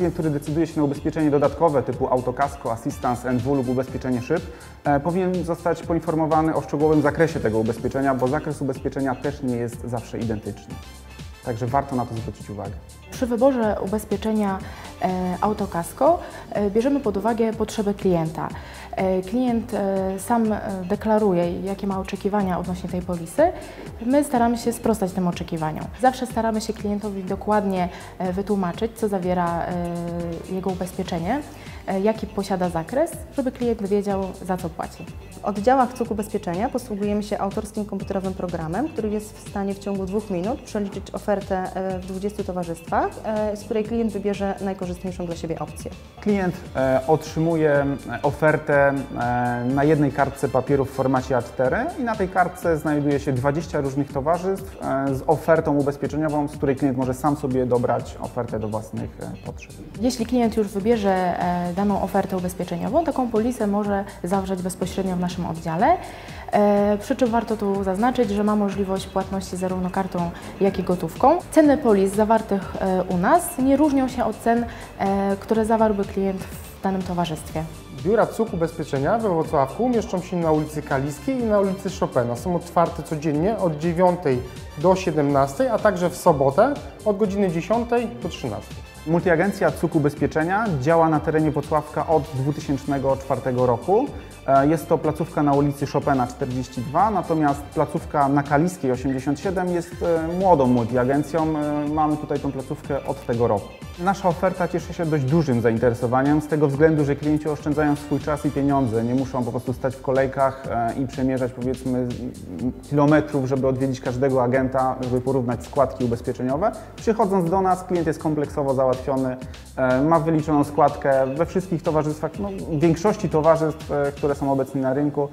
klient, który decyduje się na ubezpieczenie dodatkowe typu autokasko, assistance NW lub ubezpieczenie szyb, e, powinien zostać poinformowany o szczegółowym zakresie tego ubezpieczenia, bo zakres ubezpieczenia też nie jest zawsze identyczny. Także warto na to zwrócić uwagę. Przy wyborze ubezpieczenia autokasko e, bierzemy pod uwagę potrzeby klienta. E, klient e, sam e, deklaruje, jakie ma oczekiwania odnośnie tej polisy. My staramy się sprostać tym oczekiwaniom. Zawsze staramy się klientowi dokładnie e, wytłumaczyć, co zawiera e, jego ubezpieczenie, e, jaki posiada zakres, żeby klient wiedział, za co płaci. W oddziałach CUK Ubezpieczenia posługujemy się autorskim komputerowym programem, który jest w stanie w ciągu dwóch minut przeliczyć ofertę e, w 20 towarzystwach, e, z której klient wybierze najkorzystniejszą dla siebie opcję. Klient e, otrzymuje e, ofertę e, na jednej kartce papieru w formacie A4 i na tej kartce znajduje się 20 różnych towarzystw z ofertą ubezpieczeniową, z której klient może sam sobie dobrać ofertę do własnych potrzeb. Jeśli klient już wybierze daną ofertę ubezpieczeniową, taką polisę może zawrzeć bezpośrednio w naszym oddziale. Przy czym warto tu zaznaczyć, że ma możliwość płatności zarówno kartą, jak i gotówką. Ceny polis zawartych u nas nie różnią się od cen, które zawarłby klient w danym towarzystwie. Biura CUK Ubezpieczenia we Wrocławku mieszczą się na ulicy Kaliskiej i na ulicy Chopina. Są otwarte codziennie od 9 do 17, a także w sobotę od godziny 10 do 13. Multiagencja CUK Ubezpieczenia działa na terenie Wrocławka od 2004 roku. E, Jest to placówka na ulicy Chopina 42, natomiast placówka na Kaliskiej 87 jest e, młodą multiagencją. E, Mamy tutaj tą placówkę od tego roku. Nasza oferta cieszy się dość dużym zainteresowaniem z tego względu, że klienci oszczędzają swój czas i pieniądze. Nie muszą po prostu stać w kolejkach i przemierzać powiedzmy kilometrów, żeby odwiedzić każdego agenta, żeby porównać składki ubezpieczeniowe. Przychodząc do nas, klient jest kompleksowo załatwiony, e, ma wyliczoną składkę we wszystkich towarzystwach, no, w większości towarzystw, e, które są obecne na rynku.